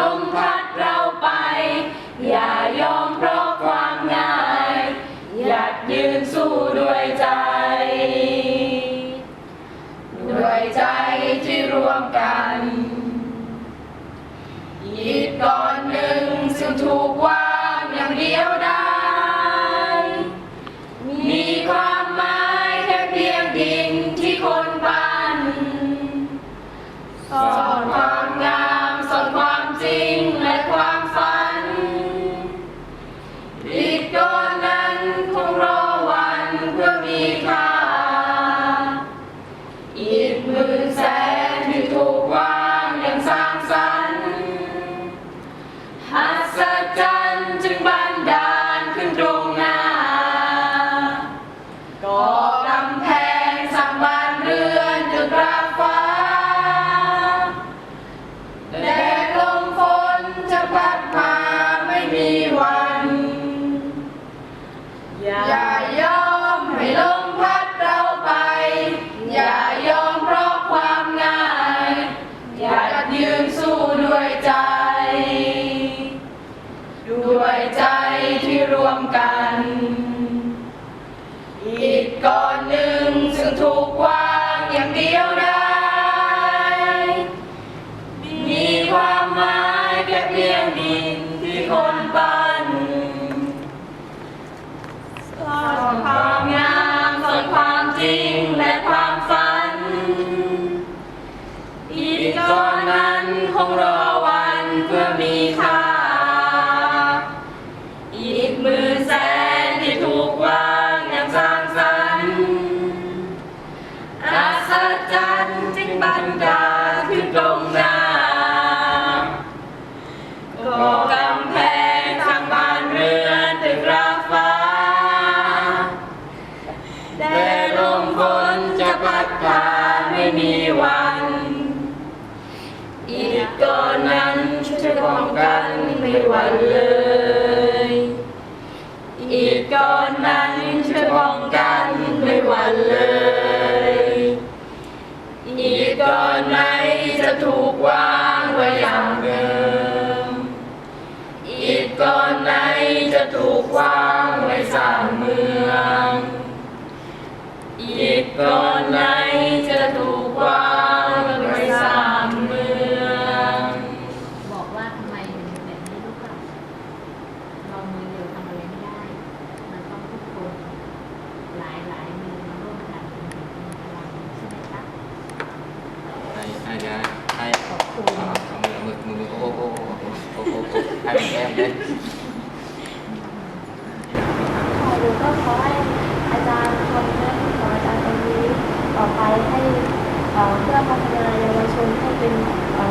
ลมพัดเราไป อย่ายอมเพราะความง่ายอยากยืนสู้ด้วยใจ ด้วยใจที่รวมกันอีกก่อนหนึ่งซึ่งถูกว่าอย่างเดียวได้ มีความหมายแค่เพียงดินที่คนปั้นสอนความ มีค่า อีกหมื่นแสนที่ถูกวางอย่างสร้างสรรค์หัศจรรย์จึงบันดาลขึ้นตรงหน้าก่อ กก้อนหนึ่งซึ่งถูกวางอย่างเดียวได้ มีความหมายแค่เพียงดินที่คนปั้นสอนความงามสอนความจริงและความฝัน อีกก้อนนั้นคงรอวันเพื่อมีค่า บันดาขึ้นตรงหน้าก่อกำแพงสร้างบ้านเรือนตึกราฟ้า แต่ลมฝนจะพัดพาไม่มีวัน อีกก่อนนั้นช่วยป้องกันไม่หวั่นเลย อีกก่อนนั้น อีกก่อนไหนจะถูกวางไว้สางเมืองบอกว่าทำไมถึงเป็นแบบนี้รู้เปล่าเรามือเดียวทำอะไรไม่ได้ มันต้องทุกคนหลายหลายๆมือมาร่วมกันถึงจะมีพลังใช่ไหมคะไอ้ไอ้เดี๋ยวไอ้ขอบคุณเอาเอามือมือมือมือโอ้โหโอ้โหโอ้โหโอ้ให้เป็นแก้มเลยค่ะหรือก็ขอให้อาจารย์ทำหน้าที่ของอาจารย์ตรงนี้ต่อไป ให้เอ่